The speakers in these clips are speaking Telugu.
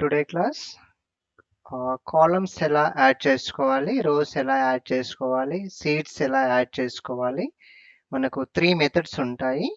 టుడే క్లాస్ కాలమ్స్ ఎలా యాడ్ చేసుకోవాలి? రోస్ ఎలా యాడ్ చేసుకోవాలి? సీడ్స్ ఎలా యాడ్ చేసుకోవాలి? మనకు త్రీ మెథడ్స్ ఉంటాయి.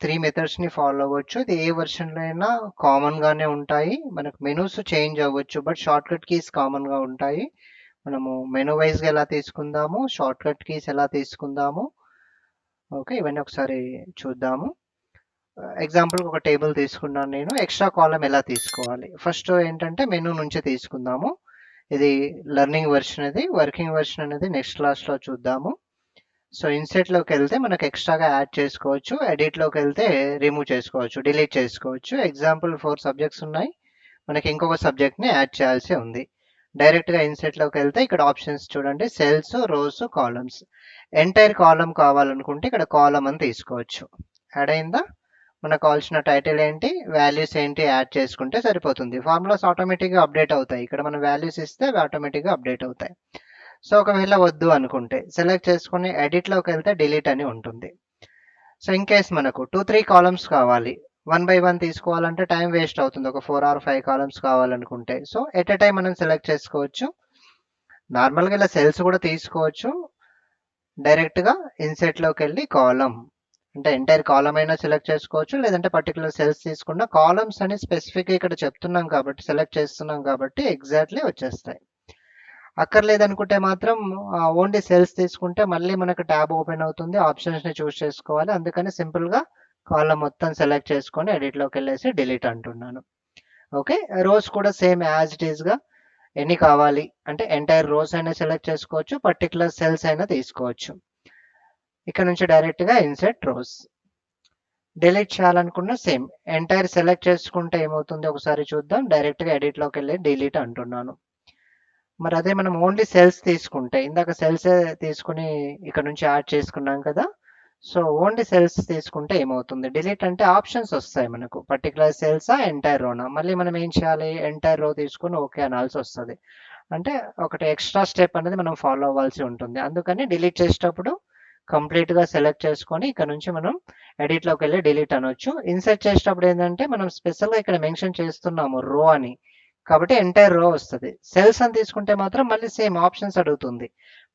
త్రీ మెథడ్స్ని ఫాలో అవ్వచ్చు. ఇది ఏ వెర్షన్లో అయినా కామన్గానే ఉంటాయి. మనకు మెనూస్ చేంజ్ అవ్వచ్చు బట్ షార్ట్కట్ కీస్ కామన్గా ఉంటాయి. మనము మెనూ వైజ్గా ఎలా తీసుకుందాము? షార్ట్కట్ కీస్ ఎలా తీసుకుందాము? ఓకే ఇవన్నీ ఒకసారి చూద్దాము. ఎగ్జాంపుల్ ఒక టేబుల్ తీసుకున్నాను నేను. ఎక్స్ట్రా కాలం ఎలా తీసుకోవాలి? ఫస్ట్ ఏంటంటే మెనూ నుంచి తీసుకుందాము. ఇది లెర్నింగ్ వెర్షన్ అది వర్కింగ్ వెర్షన్ అనేది నెక్స్ట్ క్లాస్లో చూద్దాము. సో ఇన్సెట్లోకి వెళ్తే మనకు ఎక్స్ట్రాగా యాడ్ చేసుకోవచ్చు. ఎడిట్లోకి వెళ్తే రిమూవ్ చేసుకోవచ్చు. డిలీట్ చేసుకోవచ్చు. ఎగ్జాంపుల్ ఫోర్ సబ్జెక్ట్స్ ఉన్నాయి. మనకి ఇంకొక సబ్జెక్ట్ని యాడ్ చేయాల్సి ఉంది. డైరెక్ట్గా ఇన్సెట్లోకి వెళ్తే ఇక్కడ ఆప్షన్స్ చూడండి. Cells rows columns entire column కావాలనుకుంటే ఇక్కడ కాలం అని తీసుకోవచ్చు. యాడ్ అయిందా? మనకు కావాల్సిన టైటిల్ ఏంటి? వాల్యూస్ ఏంటి? యాడ్ చేసుకుంటే సరిపోతుంది. ఫార్ములాస్ ఆటోమేటిక్గా అప్డేట్ అవుతాయి. ఇక్కడ మనం వాల్యూస్ ఇస్తే ఆటోమేటిక్గా అప్డేట్ అవుతాయి. సో ఒకవేళ వద్దు అనుకుంటే సెలెక్ట్ చేసుకుని ఎడిట్లోకి వెళ్తే డిలీట్ అని ఉంటుంది. సో ఇన్ కేస్ మనకు టూ త్రీ కాలమ్స్ కావాలి. వన్ బై వన్ తీసుకోవాలంటే టైం వేస్ట్ అవుతుంది. ఒక ఫోర్ ఆర్ ఫైవ్ కాలమ్స్ కావాలనుకుంటే. సో ఎట్ ఎ టైం మనం సెలెక్ట్ చేసుకోవచ్చు. నార్మల్గా ఇలా సెల్స్ కూడా తీసుకోవచ్చు. డైరెక్ట్గా ఇన్సెట్లోకి వెళ్ళి కాలం అంటే ఎంటైర్ కాలం అయినా సెలెక్ట్ చేసుకోవచ్చు లేదంటే పర్టికులర్ సెల్స్ తీసుకున్న కాలమ్స్ అని స్పెసిఫిక్ ఇక్కడ చెప్తున్నాం కాబట్టి సెలెక్ట్ చేస్తున్నాం కాబట్టి ఎగ్జాక్ట్లీ వచ్చేస్తాయి. అక్కర్లేదనుకుంటే మాత్రం ఓన్లీ సెల్స్ తీసుకుంటే మళ్ళీ మనకు ట్యాబ్ ఓపెన్ అవుతుంది ఆప్షన్స్ని చూస్ చేసుకోవాలి. అందుకని సింపుల్గా కాలం మొత్తం సెలెక్ట్ చేసుకొని ఎడిట్లోకి వెళ్ళేసి డిలీట్ అంటున్నాను. ఓకే రోస్ కూడా సేమ్ యాజ్ ఇట్ ఈస్గా ఎన్ని కావాలి? అంటే ఎంటైర్ రోస్ అయినా సెలెక్ట్ చేసుకోవచ్చు పర్టికులర్ సెల్స్ అయినా తీసుకోవచ్చు. ఇక్కడ నుంచి డైరెక్ట్గా ఇన్సెట్ రోస్ డిలీట్ చేయాలనుకున్న సేమ్ ఎంటైర్ సెలెక్ట్ చేసుకుంటే ఏమవుతుంది? ఒకసారి చూద్దాం. డైరెక్ట్గా ఎడిట్లోకి వెళ్ళి డిలీట్ అంటున్నాను. మరి అదే మనం ఓన్లీ సెల్స్ తీసుకుంటే ఇందాక సెల్స్ తీసుకుని ఇక్కడ నుంచి యాడ్ చేసుకున్నాం కదా సో ఓన్లీ సెల్స్ తీసుకుంటే ఏమవుతుంది? డిలీట్ అంటే ఆప్షన్స్ వస్తాయి మనకు. పర్టికులర్ సెల్సా ఎంటైర్ రోనా మళ్ళీ మనం ఏం చేయాలి? ఎంటైర్ రో తీసుకుని ఓకే అనాల్సి వస్తుంది. అంటే ఒకటి ఎక్స్ట్రా స్టెప్ అనేది మనం ఫాలో అవ్వాల్సి ఉంటుంది. అందుకని డిలీట్ చేసేటప్పుడు కంప్లీట్గా సెలెక్ట్ చేసుకొని ఇక్కడ నుంచి మనం ఎడిట్లోకి వెళ్ళి డిలీట్ అనొచ్చు. ఇన్సర్ట్ చేసేటప్పుడు ఏంటంటే మనం స్పెషల్గా ఇక్కడ మెన్షన్ చేస్తున్నాము రో అని. కాబట్టి ఎంటైర్ రో వస్తుంది. సెల్స్ అని తీసుకుంటే మాత్రం మళ్ళీ సేమ్ ఆప్షన్స్ అడుగుతుంది.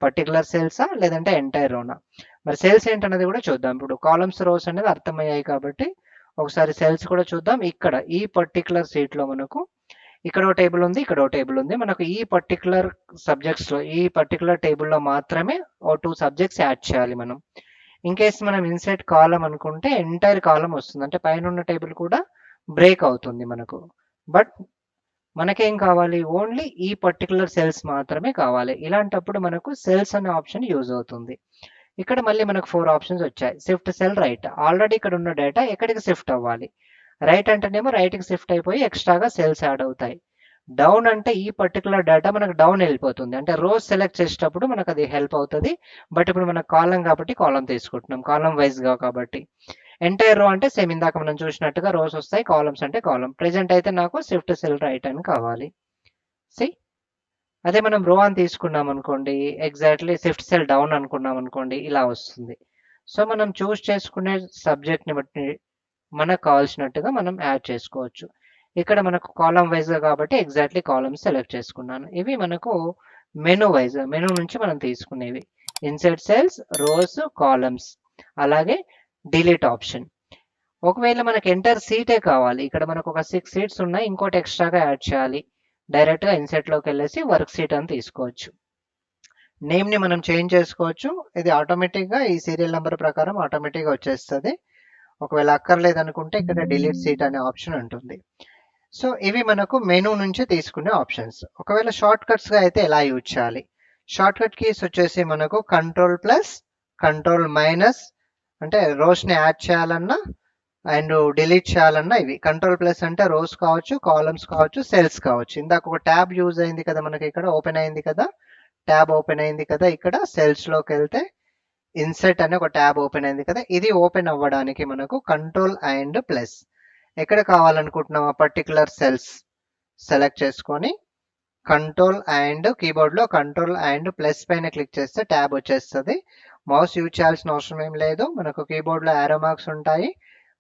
పర్టికులర్ సెల్సా లేదంటే ఎంటైర్ రోనా మరి సెల్స్ ఏంటనేది కూడా చూద్దాం. ఇప్పుడు కాలమ్స్ రోస్ అనేది అర్థమయ్యాయి కాబట్టి ఒకసారి సెల్స్ కూడా చూద్దాం. ఇక్కడ ఈ పర్టికులర్ సీట్లో మనకు ఇక్కడ ఒక టేబుల్ ఉంది ఇక్కడ ఒక టేబుల్ ఉంది. మనకు ఈ పర్టికులర్ సబ్జెక్ట్స్లో ఈ పర్టికులర్ టేబుల్లో మాత్రమే ఓ టూ సబ్జెక్ట్స్ యాడ్ చేయాలి మనం. ఇన్కేస్ మనం ఇన్సెట్ కాలం అనుకుంటే ఎంటైర్ కాలం వస్తుంది. అంటే పైన ఉన్న టేబుల్ కూడా బ్రేక్ అవుతుంది మనకు. బట్ మనకేం కావాలి? ఓన్లీ ఈ పర్టికులర్ సెల్స్ మాత్రమే కావాలి. ఇలాంటప్పుడు మనకు సెల్స్ అనే ఆప్షన్ యూజ్ అవుతుంది. ఇక్కడ మళ్ళీ మనకు ఫోర్ ఆప్షన్స్ వచ్చాయి. Shift cell right. ఆల్రెడీ ఇక్కడ ఉన్న డేటా ఎక్కడికి షిఫ్ట్ అవ్వాలి? రైట్ అంటేనేమో రైట్కి షిఫ్ట్ అయిపోయి ఎక్స్ట్రాగా సెల్స్ యాడ్ అవుతాయి. డౌన్ అంటే ఈ పర్టికులర్ డేటా మనకు డౌన్ వెళ్ళిపోతుంది. అంటే రోజ్ సెలెక్ట్ చేసేటప్పుడు మనకు అది హెల్ప్ అవుతుంది. బట్ ఇప్పుడు మనకు కాలం కాబట్టి కాలం తీసుకుంటున్నాం. కాలం వైజ్గా కాబట్టి. ఎంటైర్ రో అంటే సేమ్ ఇందాక మనం చూసినట్టుగా రోస్ వస్తాయి కాలమ్స్ అంటే కాలం ప్రెజెంట్ అయితే నాకు షిఫ్ట్ సెల్ రైట్ అని కావాలి. సి అదే మనం రో అని తీసుకున్నాం అనుకోండి ఎగ్జాక్ట్లీ షిఫ్ట్ సెల్ డౌన్ అనుకున్నాం అనుకోండి ఇలా వస్తుంది. సో మనం చూస్ చేసుకునే సబ్జెక్ట్ని బట్టి మనకు కావాల్సినట్టుగా మనం యాడ్ చేసుకోవచ్చు. ఇక్కడ మనకు కాలం వైజ్గా కాబట్టి ఎగ్జాక్ట్లీ కాలమ్స్ సెలెక్ట్ చేసుకున్నాను. ఇవి మనకు మెనూ వైజ్ మెనూ నుంచి మనం తీసుకునేవి. ఇన్సెట్ సెల్స్ రోస్ కాలమ్స్ అలాగే డిలీట్ ఆప్షన్ ఒకవేళ మనకు ఎంటర్ సీటే కావాలి ఇక్కడ మనకు ఒక సిక్స్ సీట్స్ ఉన్నాయి ఇంకోటి ఎక్స్ట్రాగా యాడ్ చేయాలి. డైరెక్ట్గా ఇన్సెట్లోకి వెళ్ళేసి వర్క్ సీట్ అని తీసుకోవచ్చు. నేమ్ని మనం చేంజ్ చేసుకోవచ్చు. ఇది ఆటోమేటిక్గా ఈ సీరియల్ నెంబర్ ప్రకారం ఆటోమేటిక్గా వచ్చేస్తుంది. ఒకవేళ అక్కర్లేదు అనుకుంటే ఇక్కడ డిలీట్ సీట్ అనే ఆప్షన్ ఉంటుంది. సో ఇవి మనకు మెనూ నుంచి తీసుకునే ఆప్షన్స్ ఒకవేళ షార్ట్ కట్స్గా అయితే ఎలా యూజ్ చేయాలి? షార్ట్ కట్ కీస్ వచ్చేసి మనకు కంట్రోల్ ప్లస్ కంట్రోల్ మైనస్ అంటే రోస్ని యాడ్ చేయాలన్నా అండ్ డిలీట్ చేయాలన్నా ఇవి. కంట్రోల్ ప్లస్ అంటే రోస్ కావచ్చు కాలమ్స్ కావచ్చు సెల్స్ కావచ్చు. ఇందాక ఒక ట్యాబ్ యూజ్ అయింది కదా మనకి ఇక్కడ ఓపెన్ అయింది కదా. ట్యాబ్ ఓపెన్ అయింది కదా ఇక్కడ సెల్స్లోకి వెళ్తే ఇన్సెట్ అనే ఒక ట్యాబ్ ఓపెన్ అయింది కదా ఇది ఓపెన్ అవ్వడానికి మనకు కంట్రోల్ అండ్ ప్లస్. ఎక్కడ కావాలనుకుంటున్నాం? ఆ పర్టికులర్ సెల్స్ సెలెక్ట్ చేసుకొని కంట్రోల్ అండ్ కీబోర్డ్లో కంట్రోల్ అండ్ ప్లస్ పైన క్లిక్ చేస్తే ట్యాబ్ వచ్చేస్తుంది. మౌస్ యూజ్ చేయాల్సిన అవసరం ఏం లేదు. మనకు కీబోర్డ్లో యారో మార్క్స్ ఉంటాయి.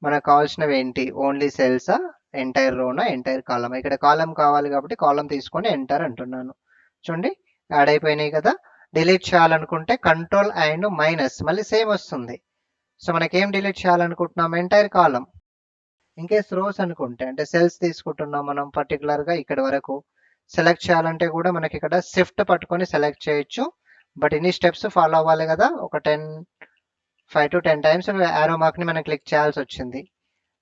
మనకు కావాల్సినవి ఏంటి? ఓన్లీ సెల్సా ఎంటైర్ రోనా ఎంటైర్ కాలం ఇక్కడ కాలం కావాలి కాబట్టి కాలం తీసుకొని ఎంటర్ అంటున్నాను. చూడండి యాడ్ అయిపోయినాయి కదా. డిలీట్ చేయాలనుకుంటే కంట్రోల్ అండ్ మైనస్ మళ్ళీ సేమ్ వస్తుంది. సో మనకి ఏం డిలీట్ చేయాలనుకుంటున్నాం? ఎంటైర్ కాలం ఇంకేస్ రోస్ అనుకుంటే అంటే సెల్స్ తీసుకుంటున్నాం మనం పర్టికులర్గా ఇక్కడ వరకు సెలెక్ట్ చేయాలంటే కూడా మనకి ఇక్కడ షిఫ్ట్ పట్టుకొని సెలెక్ట్ చేయొచ్చు. బట్ ఇన్ని స్టెప్స్ ఫాలో అవ్వాలి కదా ఒక ten five to ten times arrow మార్క్ని మనం క్లిక్ చేయాల్సి వచ్చింది.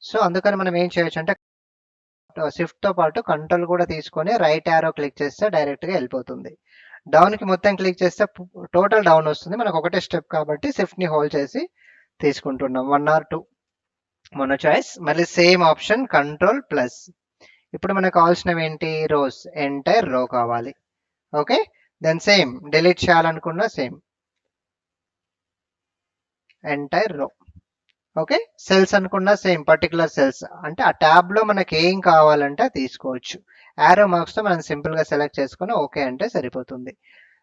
సో అందుకని మనం ఏం చేయొచ్చు అంటే షిఫ్ట్తో పాటు కంట్రోల్ కూడా తీసుకొని రైట్ యారో క్లిక్ చేస్తే డైరెక్ట్గా వెళ్ళిపోతుంది. డౌన్కి మొత్తం క్లిక్ చేస్తే టోటల్ డౌన్ వస్తుంది. మనకు ఒకటే స్టెప్ కాబట్టి షిఫ్ట్ హోల్డ్ చేసి తీసుకుంటున్నాం. వన్ ఆర్ టూ మన చాయిస్ మళ్ళీ సేమ్ ఆప్షన్ కంట్రోల్ ప్లస్ ఇప్పుడు మనకు కావాల్సినవి ఏంటి? రోస్ ఎంటైర్ రో కావాలి. ఓకే దెన్ సేమ్ డిలీట్ చేయాలనుకున్న same entire row okay? Cells అనుకున్న సేమ్ పర్టికులర్ సెల్స్. అంటే ఆ ట్యాబ్లో మనకి ఏం కావాలంటే తీసుకోవచ్చు. యారో మార్క్స్తో మనం సింపుల్గా సెలెక్ట్ చేసుకుని ఓకే అంటే సరిపోతుంది.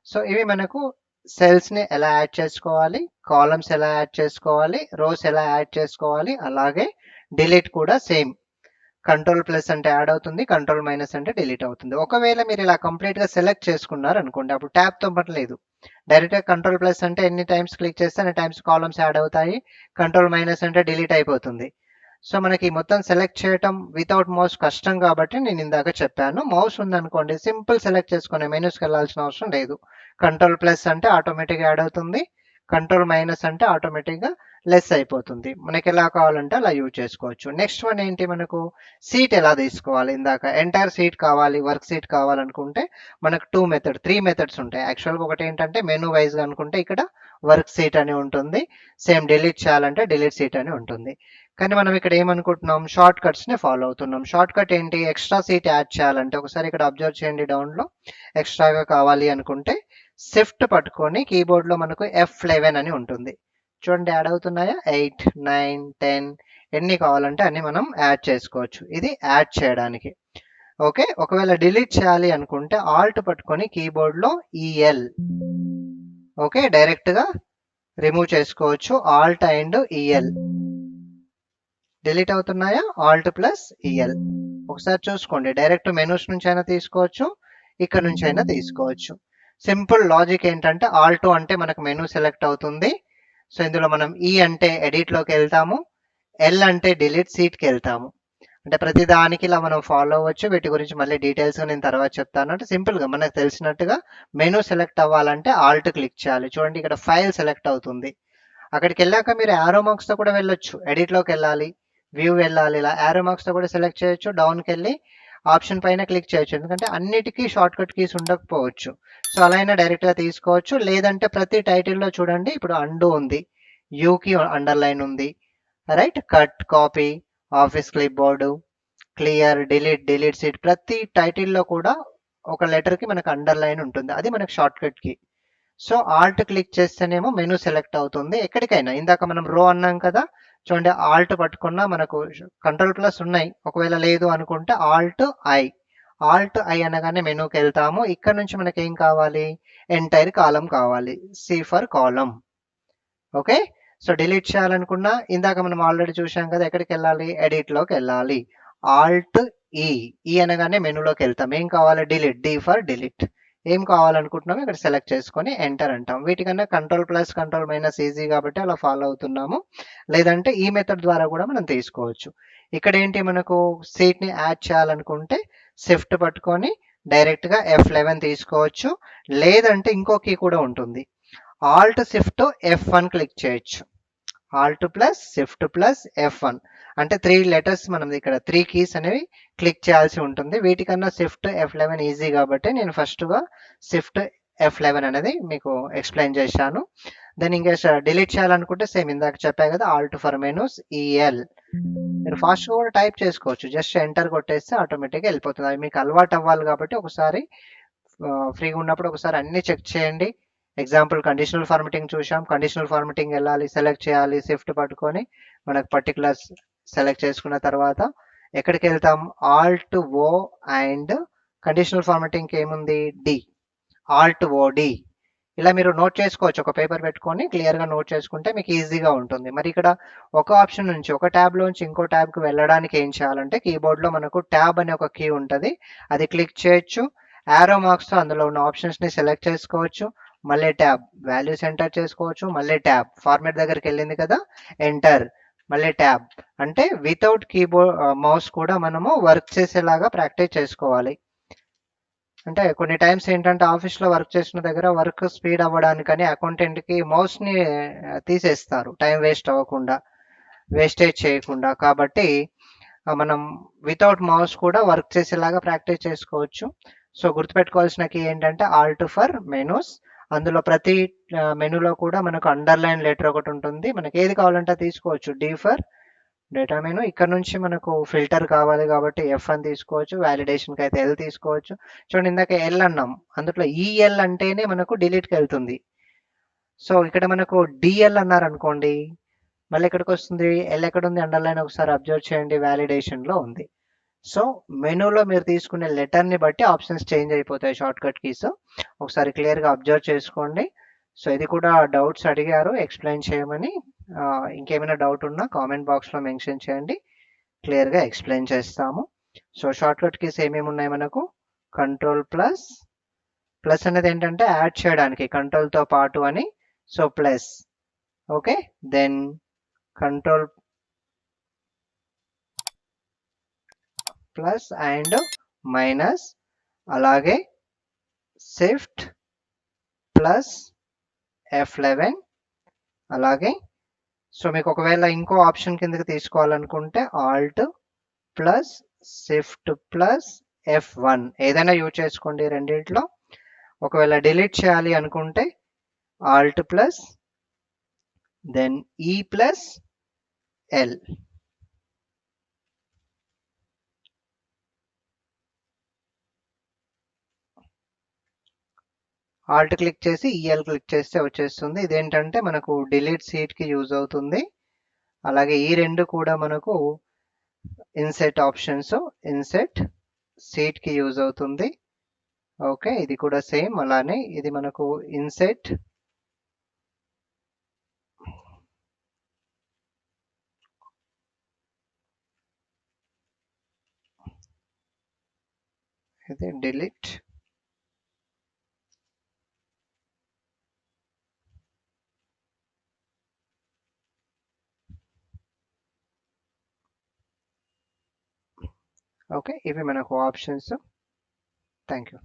సో ఇవి మనకు సెల్స్ని ఎలా యాడ్ చేసుకోవాలి కాలమ్స్ ఎలా యాడ్ చేసుకోవాలి రోస్ ఎలా యాడ్ చేసుకోవాలి అలాగే డిలీట్ కూడా సేమ్. కంట్రోల్ ప్లస్ అంటే యాడ్ అవుతుంది కంట్రోల్ మైనస్ అంటే డిలీట్ అవుతుంది. ఒకవేళ మీరు ఇలా కంప్లీట్గా సెలెక్ట్ చేసుకున్నారు అనుకోండి అప్పుడు ట్యాబ్తో పట్టలేదు డైరెక్ట్గా డైరెక్ట్ కంట్రోల్ ప్లస్ అంటే ఎన్ని టైమ్స్ క్లిక్ చేస్తే అన్ని టైమ్స్ కాలమ్స్ యాడ్ అవుతాయి. కంట్రోల్ మైనస్ అంటే డిలీట్ అయిపోతుంది. సో మనకి మొత్తం సెలెక్ట్ చేయటం వితౌట్ మౌస్ కష్టం కాబట్టి నేను ఇందాక చెప్పాను. మౌస్ ఉందనుకోండి సింపుల్ సెలెక్ట్ చేసుకునే మెనూస్కి వెళ్ళాల్సిన అవసరం లేదు. కంట్రోల్ ప్లస్ అంటే ఆటోమేటిక్గా యాడ్ అవుతుంది. కంట్రోల్ మైనస్ అంటే ఆటోమేటిక్గా లెస్ అయిపోతుంది. మనకి ఎలా కావాలంటే అలా యూజ్ చేసుకోవచ్చు. నెక్స్ట్ వన్ ఏంటి మనకు? సీట్ ఎలా తీసుకోవాలి? ఇందాక ఎంటైర్ సీట్ కావాలి వర్క్ సీట్ కావాలనుకుంటే మనకు టూ మెథడ్ త్రీ మెథడ్స్ ఉంటాయి. యాక్చువల్గా ఒకటి ఏంటంటే మెనూ వైజ్గా అనుకుంటే ఇక్కడ వర్క్ సీట్ అని ఉంటుంది. సేమ్ డిలీట్ చేయాలంటే డిలీట్ సీట్ అని ఉంటుంది. కానీ మనం ఇక్కడ ఏమనుకుంటున్నాం? షార్ట్ కట్స్ని ఫాలో అవుతున్నాం. షార్ట్ కట్ ఏంటి? ఎక్స్ట్రా సీట్ యాడ్ చేయాలంటే ఒకసారి ఇక్కడ అబ్జర్వ్ చేయండి డౌన్లో. ఎక్స్ట్రాగా కావాలి అనుకుంటే షిఫ్ట్ పట్టుకొని కీబోర్డ్లో మనకు ఎఫ్ లెవెన్ అని ఉంటుంది. చూడండి యాడ్ అవుతున్నాయా? ఎయిట్ నైన్ టెన్ ఎన్ని కావాలంటే అన్ని మనం యాడ్ చేసుకోవచ్చు. ఇది యాడ్ చేయడానికి. ఓకే ఒకవేళ డిలీట్ చేయాలి అనుకుంటే ఆల్ట్ పట్టుకొని కీబోర్డ్లో ఈఎల్ ఓకే డైరెక్ట్గా రిమూవ్ చేసుకోవచ్చు. ఆల్ట్ అండ్ ఈఎల్ డిలీట్ అవుతున్నాయా? ఆల్ట్ ప్లస్ ఈఎల్ ఒకసారి చూసుకోండి. డైరెక్ట్ మెనూస్ నుంచి అయినా తీసుకోవచ్చు. ఇక్కడ నుంచి అయినా తీసుకోవచ్చు. సింపుల్ లాజిక్ ఏంటంటే ఆల్టో అంటే మనకు మెనూ సెలెక్ట్ అవుతుంది. సో ఇందులో మనం ఈ అంటే ఎడిట్లోకి వెళ్తాము. ఎల్ అంటే డిలీట్ సీట్కి వెళ్తాము. అంటే ప్రతి దానికి ఇలా మనం ఫాలో అవ్వచ్చు. వీటి గురించి మళ్ళీ డీటెయిల్స్ నేను తర్వాత చెప్తాను. అంటే సింపుల్గా మనకు తెలిసినట్టుగా మెనూ సెలెక్ట్ అవ్వాలంటే ఆల్ట్ క్లిక్ చేయాలి. చూడండి ఇక్కడ ఫైల్ సెలెక్ట్ అవుతుంది. అక్కడికి వెళ్ళాక మీరు యారో మార్క్స్తో కూడా వెళ్ళొచ్చు. ఎడిట్లోకి వెళ్ళాలి. వ్యూ వెళ్ళాలి. ఇలా యారో మార్క్స్తో కూడా సెలెక్ట్ చేయొచ్చు. డౌన్కి వెళ్ళి ఆప్షన్ పైన క్లిక్ చేయొచ్చు. ఎందుకంటే అన్నిటికీ షార్ట్ కట్ కీస్ ఉండకపోవచ్చు. సో అలా అయినా డైరెక్ట్గా తీసుకోవచ్చు. లేదంటే ప్రతి టైటిల్లో చూడండి ఇప్పుడు అండు ఉంది. యూకి అండర్లైన్ ఉంది. Right cut copy office clipboard clear delete delete sheet ప్రతి టైటిల్లో కూడా ఒక లెటర్కి మనకు అండర్లైన్ ఉంటుంది. అది మనకు shortcut so alt click చేస్తేనేమో మెనూ సెలెక్ట్ అవుతుంది. ఎక్కడికైనా. ఇందాక మనం రో అన్నాం కదా చూడండి ఆల్ట్ పట్టుకున్నా మనకు కంట్రోల్ ప్లస్ ఉన్నాయి. ఒకవేళ లేదు అనుకుంటే ఆల్ట్ ఐ ఆల్ట్ ఐ అనగానే మెనూకి వెళ్తాము. ఇక్కడ నుంచి మనకి ఏం కావాలి? ఎంటైర్ కాలం కావాలి. C for column okay so delete చేయాలనుకున్నా ఇందాక మనం ఆల్రెడీ చూసాం కదా ఎక్కడికి వెళ్ళాలి? ఎడిట్లోకి వెళ్ళాలి. ఆల్ట్ ఈ ఈ అనగానే మెనూలోకి వెళ్తాం. ఏం కావాలి? డిలీట్ డి ఫర్ డిలీట్ ఏం కావాలనుకుంటున్నాము ఇక్కడ సెలెక్ట్ చేసుకొని ఎంటర్ అంటాం. వీటికన్నా control plus control minus easy కాబట్టి అలా ఫాలో అవుతున్నాము. లేదంటే ఈ మెథడ్ ద్వారా కూడా మనం తీసుకోవచ్చు. ఇక్కడ ఏంటి మనకు సీట్ని యాడ్ చేయాలనుకుంటే షిఫ్ట్ పట్టుకొని డైరెక్ట్గా ఎఫ్ లెవెన్ తీసుకోవచ్చు. లేదంటే ఇంకో కీ కూడా ఉంటుంది. Alt shift F one click చేయొచ్చు. Alt plus shift plus F one. అంటే త్రీ లెటర్స్ మనం ఇక్కడ. త్రీ కీస్ అనేవి క్లిక్ చేయాల్సి ఉంటుంది. వీటికన్నా షిఫ్ట్ ఎఫ్ లెవెన్ ఈజీ కాబట్టి నేను ఫస్ట్గా షిఫ్ట్ ఎఫ్ లెవెన్ అనేది మీకు ఎక్స్ప్లెయిన్ చేశాను. దెన్ ఇంకా డిలీట్ చేయాలనుకుంటే సేమ్ ఇందాక చెప్పా కదా alt for menus E L మీరు ఫాస్ట్ కూడా టైప్ చేసుకోవచ్చు. జస్ట్ ఎంటర్ కొట్టేస్తే ఆటోమేటిక్గా వెళ్ళిపోతుంది. అది మీకు అలవాటు అవ్వాలి కాబట్టి ఒకసారి ఫ్రీగా ఉన్నప్పుడు ఒకసారి అన్ని చెక్ చేయండి. ఎగ్జాంపుల్ కండిషనల్ ఫార్మటింగ్ చూసాం కండిషనల్ ఫార్మటింగ్ వెళ్ళాలి సెలెక్ట్ చేయాలి షిఫ్ట్ పట్టుకొని మనకు పర్టికులర్ సెలెక్ట్ చేసుకున్న తర్వాత ఎక్కడికి వెళ్తాం? Alt O and conditional formatting ఏముంది? డి ఆల్ట్ ఓ డి ఇలా మీరు నోట్ చేసుకోవచ్చు. ఒక పేపర్ పెట్టుకొని క్లియర్గా నోట్ చేసుకుంటే మీకు ఈజీగా ఉంటుంది. మరి ఇక్కడ ఒక ఆప్షన్ నుంచి ఒక ట్యాబ్లోంచి ఇంకో ట్యాబ్కి వెళ్ళడానికి ఏం చేయాలంటే కీబోర్డ్లో మనకు ట్యాబ్ అనే ఒక కీ ఉంటుంది. అది క్లిక్ చేయొచ్చు. యారో మార్క్స్తో అందులో ఉన్న ఆప్షన్స్ని సెలెక్ట్ చేసుకోవచ్చు. మళ్ళీ ట్యాబ్. వాల్యూస్ ఎంటర్ చేసుకోవచ్చు మళ్ళీ ట్యాబ్. ఫార్మేట్ దగ్గరికి వెళ్ళింది కదా ఎంటర్. మళ్ళీ ట్యాబ్. అంటే వితౌట్ కీబోర్డ్ మౌస్ కూడా మనము వర్క్ చేసేలాగా ప్రాక్టీస్ చేసుకోవాలి. అంటే కొన్ని టైమ్స్ ఏంటంటే ఆఫీస్లో వర్క్ చేసిన దగ్గర వర్క్ స్పీడ్ అవ్వడానికని అకౌంటెంట్కి మౌస్ని తీసేస్తారు. టైం వేస్ట్ అవ్వకుండా వేస్టేజ్ చేయకుండా. కాబట్టి మనం వితౌట్ మౌస్ కూడా వర్క్ చేసేలాగా ప్రాక్టీస్ చేసుకోవచ్చు. సో గుర్తుపెట్టుకోవాల్సిన కీ ఏంటంటే ఆల్ట్ ఫర్ మెనూస్. అందులో ప్రతి మెనూలో కూడా మనకు అండర్లైన్ లెటర్ ఒకటి ఉంటుంది. మనకి ఏది కావాలంటే తీసుకోవచ్చు. డి ఫర్ డేటా మెనూ ఇక్కడ నుంచి మనకు ఫిల్టర్ కావాలి కాబట్టి ఎఫ్ అని తీసుకోవచ్చు. వ్యాలిడేషన్కి అయితే ఎల్ తీసుకోవచ్చు. చూడండి ఇందాక ఎల్ అన్నాం. అందులో ఈఎల్ అంటేనే మనకు డిలీట్కి వెళ్తుంది. సో ఇక్కడ మనకు డిఎల్ అన్నారు అనుకోండి మళ్ళీ ఇక్కడికి వస్తుంది? ఎల్ ఎక్కడ ఉంది? అండర్లైన్ ఒకసారి అబ్జర్వ్ చేయండి. వ్యాలిడేషన్లో ఉంది. సో మెనూలో మీరు తీసుకునే లెటర్ని బట్టి ఆప్షన్స్ చేంజ్ అయిపోతాయి షార్ట్ కట్ కీస్. ఒకసారి క్లియర్గా అబ్జర్వ్ చేసుకోండి. సో ఇది కూడా డౌట్స్ అడిగారు ఎక్స్ప్లెయిన్ చేయమని. ఇంకేమైనా డౌట్ ఉన్నా కామెంట్ బాక్స్లో మెన్షన్ చేయండి. క్లియర్గా ఎక్స్ప్లెయిన్ చేస్తాము. సో షార్ట్ కట్ కీస్ ఏమేమి ఉన్నాయి మనకు? Control plus. ప్లస్ అనేది ఏంటంటే యాడ్ చేయడానికి కంట్రోల్తో పాటు అని. So plus. Okay? Then control plus and minus. అలాగే షిఫ్ట్ ప్లస్ ఎఫ్ లెవెన్. అలాగే సో మీకు ఒకవేళ ఇంకో ఆప్షన్ కిందకి తీసుకోవాలనుకుంటే alt plus shift plus F one. ఏదైనా యూజ్ చేసుకోండి రెండింటిలో. ఒకవేళ డిలీట్ చేయాలి అనుకుంటే alt plus then E plus L. Alt click చేసి ఈఎల్ క్లిక్ చేస్తే వచ్చేస్తుంది. ఇదేంటంటే మనకు డిలీట్ సీట్కి యూజ్ అవుతుంది. అలాగే ఈ రెండు కూడా మనకు ఇన్సెట్ ఆప్షన్స్ ఇన్సెట్ సీట్కి యూజ్ అవుతుంది. ఓకే ఇది కూడా సేమ్ అలానే ఇది మనకు ఇన్సెట్ ఇది డిలీట్ ఓకే ఇవి మనకు ఆప్షన్స్ థ్యాంక్ యూ